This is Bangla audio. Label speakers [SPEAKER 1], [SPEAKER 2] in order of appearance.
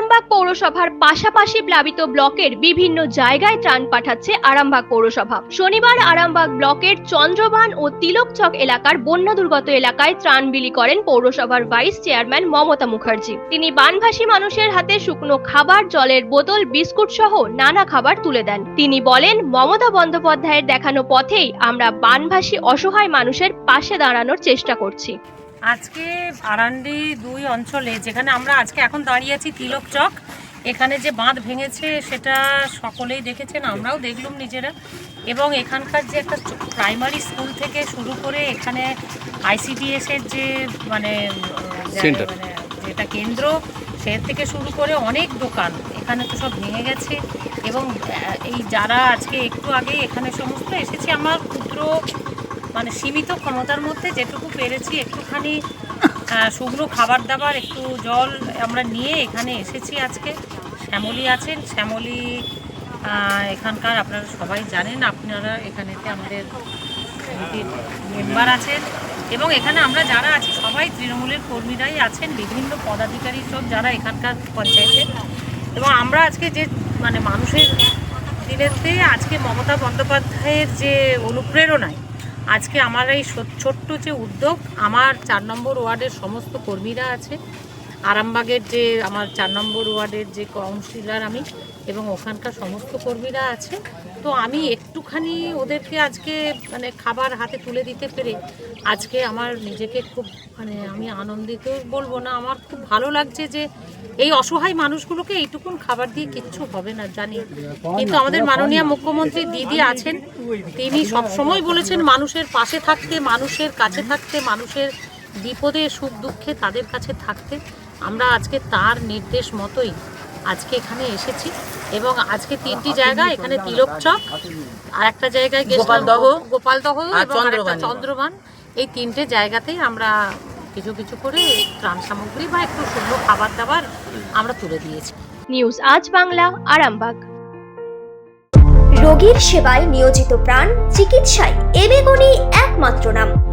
[SPEAKER 1] আরামবাগ পৌরসভার পাশাপাশি প্লাবিত ব্লকের বিভিন্ন জায়গায় ত্রাণ পাঠাচ্ছে আরামবাগ পৌরসভা। শনিবার আরামবাগ ব্লকের চন্দ্রবান ও তিলকচক এলাকার বন্যা দুর্গত এলাকায় ত্রাণ বিলি করেন পৌরসভার ভাইস চেয়ারম্যান মমতা মুখার্জি। তিনি বানভাসী মানুষের হাতে শুকনো খাবার, জলের বোতল, বিস্কুট সহ নানা খাবার তুলে দেন। তিনি বলেন, মমতা বন্দ্যোপাধ্যায়ের দেখানো পথেই আমরা বানভাসী অসহায় মানুষের পাশে দাঁড়ানোর চেষ্টা করছি।
[SPEAKER 2] আজকে আরান্ডি দুই অঞ্চলে যেখানে আমরা আজকে এখন দাঁড়িয়ে আছি তিলক চক এখানে যে বাঁধ ভেঙেছে সেটা সকলেই দেখেছেন আমরাও দেখলাম নিজেরা। এবং এখানকার যে একটা প্রাইমারি স্কুল থেকে শুরু করে এখানে আইসিডিএস এর যে মানে মানে যেটা কেন্দ্র সে থেকে শুরু করে অনেক দোকান এখানে তো সব ভেঙে গেছে। এবং এই যারা আজকে একটু আগে এখানে সমস্ত এসেছে আমার ক্ষুদ্র মানে সীমিত ক্ষমতার মধ্যে যেটুকু পেরেছি, একটুখানি শুকনো খাবার দাবার একটু জল আমরা নিয়ে এখানে এসেছি আজকে। শ্যামলী আছেন। শ্যামলী এখানকার আপনারা সবাই জানেন, আপনারা এখানেতে আমাদের মেম্বার আছেন। এবং এখানে আমরা যারা আছি, সবাই তৃণমূলের কর্মীরাই আছেন, বিভিন্ন পদাধিকারী সব যারা এখানকার পঞ্চায়েতের এবং আমরা আজকে যে মানে মানুষের দিনেতে আজকে মমতা বন্দ্যোপাধ্যায়ের যে অনুপ্রেরণায় আজকে আমার এই ছোট্ট যে উদ্যোগ, আমার চার নম্বর ওয়ার্ডের সমস্ত কর্মীরা আছে। আরামবাগের যে আমার চার নম্বর ওয়ার্ডের যে কাউন্সিলর আমি এবং ওখানকার সমস্ত কর্মীরা আছে। তো আমি একটুখানি ওদেরকে আজকে মানে খাবার হাতে তুলে দিতে পেরে আজকে আমার নিজেকে খুব মানে আমি আনন্দিত বলব না, আমার খুব ভালো লাগছে যে এই অসহায় মানুষগুলোকে এইটুকুন খাবার দিয়ে কিচ্ছু হবে না জানি। কিন্তু আমাদের মাননীয় মুখ্যমন্ত্রী দিদি আছেন। তিনি সবসময় বলেছেন মানুষের পাশে থাকতে মানুষের কাছে থাকতে মানুষের বিপদে সুখ দুঃখে তাদের কাছে থাকতে। আমরা আজকে তার নির্দেশ মতোই আজকে এখানে এসেছি এবং আজকে তিনটি জায়গা এখানে তিলক চক আর একটা জায়গায় গোপালদহ গোপালদহ এবং চন্দ্রবান এই তিনটে জায়গাতেই আমরা কিছু কিছু করে ত্রাণ সামগ্রী বা একটু শুকনো খাবার দাবার আমরা তুলে দিয়েছি।
[SPEAKER 1] নিউজ আজ বাংলা আরামবাগ।
[SPEAKER 3] রোগীর সেবায় নিয়োজিত প্রাণ চিকিৎসায় এবেগুনি একমাত্র নাম।